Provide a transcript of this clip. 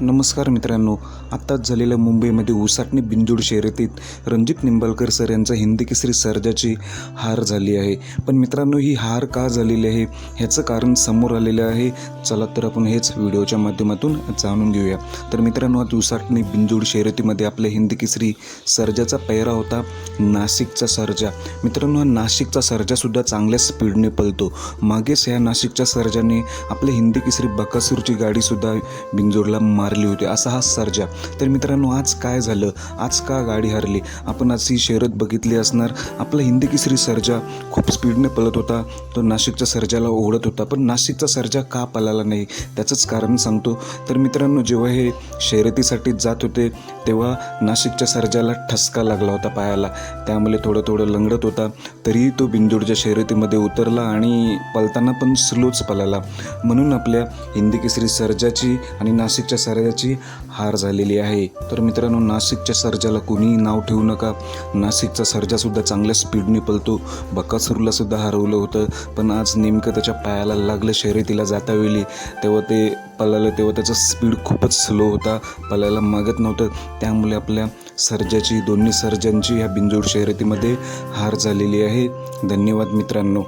नमस्कार मित्रांनो आत्ताच झालेल्या मुंबईमध्ये उसाटणी बिंजोड शर्यतीत रणजित निंबाळकर सर यांचा हिंदी केसरी सर्जाची हार झाली आहे. पण मित्रांनो ही हार का झालेली आहे? ह्याचं कारण समोर आलेलं आहे. चला तर आपण हेच व्हिडिओच्या माध्यमातून जाणून घेऊया. तर मित्रांनो आज उसाटणे बिंजोड शर्यतीमध्ये आपल्या हिंदी केसरी सर्जाचा पैरा होता नाशिकचा सर्जा. मित्रांनो हा नाशिकचा सर्जासुद्धा चांगल्या स्पीडने पळतो. मागेच ह्या नाशिकच्या सर्जाने आपल्या हिंदी केसरी बकासूरची गाडीसुद्धा बिंजोडला मारली होती. असा हा सर्जा. तर मित्रांनो आज काय झालं? आज का गाडी हरली? आपण आज ही शर्यत बघितली असणार. आपला हिंदी किसरी सर्जा खूप स्पीडने पळत होता. तो नाशिकच्या सर्जाला ओढत होता. पण नाशिकचा सर्जा का पळाला नाही? त्याचंच कारण सांगतो. तर मित्रांनो जेव्हा हे शर्यतीसाठी जात होते तेव्हा नाशिकच्या सर्जाला ठसका लागला होता पायाला. त्यामुळे थोडं थोडं लंगडत होता. तरीही तो बिंदूरच्या शर्यतीमध्ये उतरला आणि पलताना पण स्लोच पलाला म्हणून आपल्या हिंदी केसरी सर्जाची आणि नाशिकच्या सर्जाची हार झालेली आहे. तर मित्रांनो नाशिकच्या सर्जाला कोणीही नाव ठेवू नका. नाशिकचा सर्जासुद्धा चांगल्या स्पीडने पलतो बकासूरलासुद्धा हरवलं होतं. पण आज नेमकं त्याच्या पायाला लागलं शर्यतीला जाता वेळी. तेव्हा ते पळालं तेव्हा त्याचा स्पीड खूपच स्लो होता. पळायला मागत नव्हतं. त्यामुळे आपल्या सर्जाची दोन्ही सर्जांची ह्या बिंजोड शर्यतीमध्ये हार झालेली आहे. धन्यवाद मित्रांनो.